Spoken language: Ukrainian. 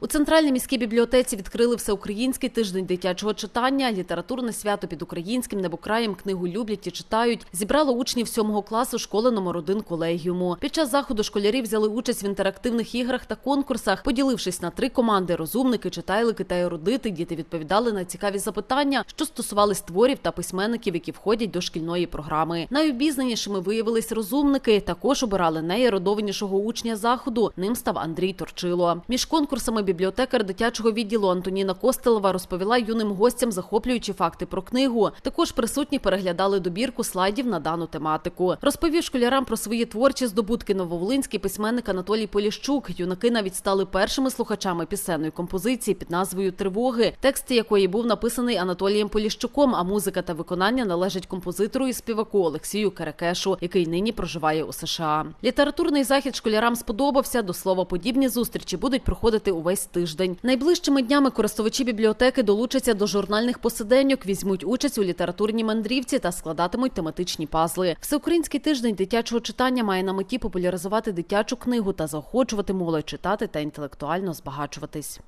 У центральній міській бібліотеці відкрили всеукраїнський тиждень дитячого читання, літературне свято під українським небокраєм книгу люблять і читають. Зібрало учнів сьомого класу школи номер 1 колегіуму. Під час заходу школярі взяли участь в інтерактивних іграх та конкурсах. Поділившись на три команди: розумники, читайлики та ерудити, діти відповідали на цікаві запитання, що стосувались творів та письменників, які входять до шкільної програми. Найобізнанішими виявились розумники. Також обирали найерудованішого учня заходу. Ним став Андрій Торчило. Між конкурсами бібліотекар дитячого відділу Антоніна Костелова розповіла юним гостям захоплюючі факти про книгу. Також присутні переглядали добірку слайдів на дану тематику. Розповів школярам про свої творчі здобутки нововолинський письменник Анатолій Поліщук. Юнаки навіть стали першими слухачами пісенної композиції під назвою Тривоги, текст якої був написаний Анатолієм Поліщуком. А музика та виконання належать композитору і співаку Олексію Керекешу, який нині проживає у США. Літературний захід школярам сподобався. До слова, подібні зустрічі будуть проходити увесь тиждень. Найближчими днями користувачі бібліотеки долучаться до журнальних посиденьок, візьмуть участь у літературній мандрівці та складатимуть тематичні пазли. Всеукраїнський тиждень дитячого читання має на меті популяризувати дитячу книгу та заохочувати молодь читати та інтелектуально збагачуватись.